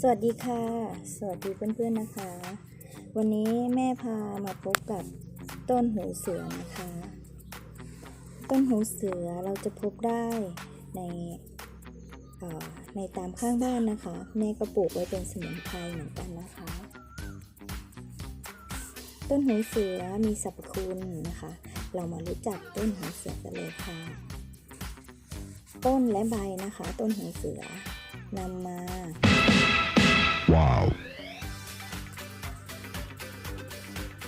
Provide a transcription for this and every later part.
สวัสดีค่ะ สวัสดีเพื่อนๆนะคะ วันนี้แม่พามาพบกับต้นหูเสือนะคะ ต้นหูเสือเราจะพบได้ในในตามข้างบ้านนะคะ แม่ก็ปลูกไว้เป็นสมุนไพรเหมือนกันนะคะ ต้นหูเสือมีสรรพคุณนะคะ เรามารู้จักต้นหูเสือกันเลยค่ะ ต้นและใบนะคะ ต้นหูเสือนำมา Wow.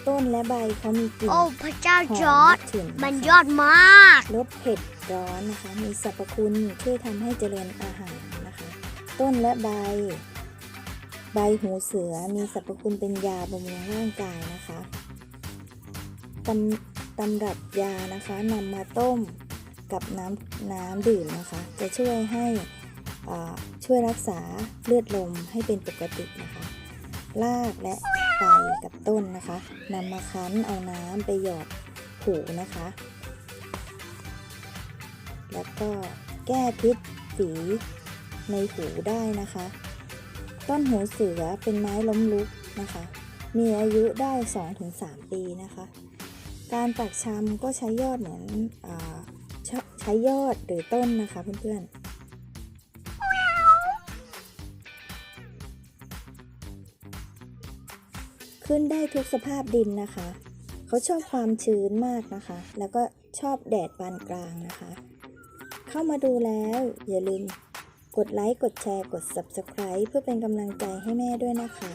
ต้นและใบเขามีกลิ่นโอ้พระเจ้าหจออมร์ดถึงมันนะคะยอดมากลดเผ็ดร้อนนะคะ มีสรรพคุณช่วยทำให้เจริญอาหารนะคะ ต้นและใบ ใบหูเสือมีสรรพคุณเป็นยาบำรุงร่างกายนะคะตำตำรับยานะคะนำมาต้มกับน้ำน้ำดื่มนะคะ จะช่วยให้อ่า ช่วยรักษาเลือดลมให้เป็นปกตินะคะรากและใบกับต้นนะคะนำมาคั้นเอาน้ำไปหยอดหูนะคะ แล้วก็แก้พิษฝีในหูได้นะคะ ต้นหูเสือเป็นไม้ล้มลุกนะคะ มีอายุได้ 2-3 ปีนะคะ การปักชำก็ใช้ยอดเหมือนอาใช้ใช้ยอดหรือต้นนะคะเพื่อนๆ ขึ้นได้ทุกสภาพดินนะคะ เขาชอบความชื้นมากนะคะ แล้วก็ชอบแดดปานกลางนะคะ เข้ามาดูแล้วอย่าลืมกดไลค์ กดแชร์ กด Subscribe เพื่อเป็นกำลังใจให้แม่ด้วยนะคะ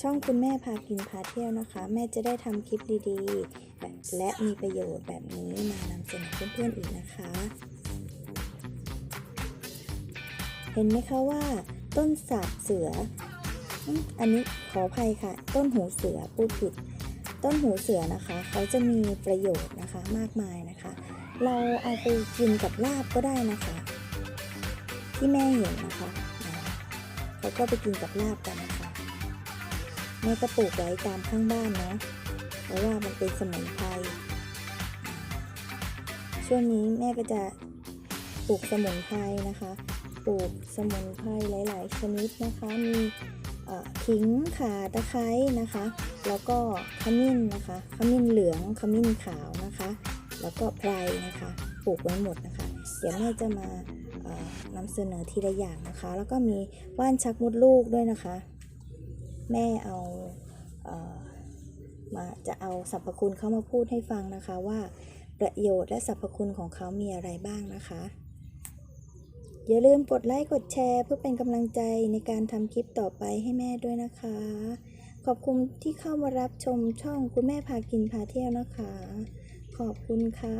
ช่องคุณแม่พากินพาเที่ยวนะคะ แม่จะได้ทำคลิปดีๆแบบและมีประโยชน์แบบนี้มานำเสนอเพื่อนๆอีกนะคะ เห็นไหมคะว่าต้นสาบเสือ อันนี้ขออภัยค่ะ ต้นหูเสือพูดผิด ต้นหูเสือนะคะ เขาจะมีประโยชน์นะคะมากมายนะคะ เราเอาไปกินกับลาบก็ได้นะคะ ที่แม่เห็นนะคะเขาก็ไปกินกับลาบกันนะคะแม่ก็ปลูกไว้ตามข้างบ้านเนาะเพราะว่ามันเป็นสมุนไพรช่วงนี้แม่ก็จะปลูกสมุนไพรนะคะ ปลูกสมุนไพรหลาย ๆ ชนิดนะคะ มี ขิงข่าตะไคร้นะคะ แล้วก็ขมิ้นนะคะขมิ้นเหลืองขมิ้นขาวนะคะ แล้วก็ไพรนะคะปลูกไว้หมดนะคะ เดี๋ยวแม่จะมานำเสนอทีละอย่างนะคะ แล้วก็มีว่านชักมดลูกด้วยนะคะ แม่เอาเอมาจะเอาสรรพคุณเขามาพูดให้ฟังนะคะว่าประโยชน์และสรรพคุณของเขามีอะไรบ้างนะคะ อย่าลืมกดไลค์กดแชร์ เพื่อเป็นกำลังใจในการทำคลิปต่อไปให้แม่ด้วยนะคะ ขอบคุณที่เข้ามารับชมช่องคุณแม่พากินพาเที่ยวนะคะ ขอบคุณค่ะ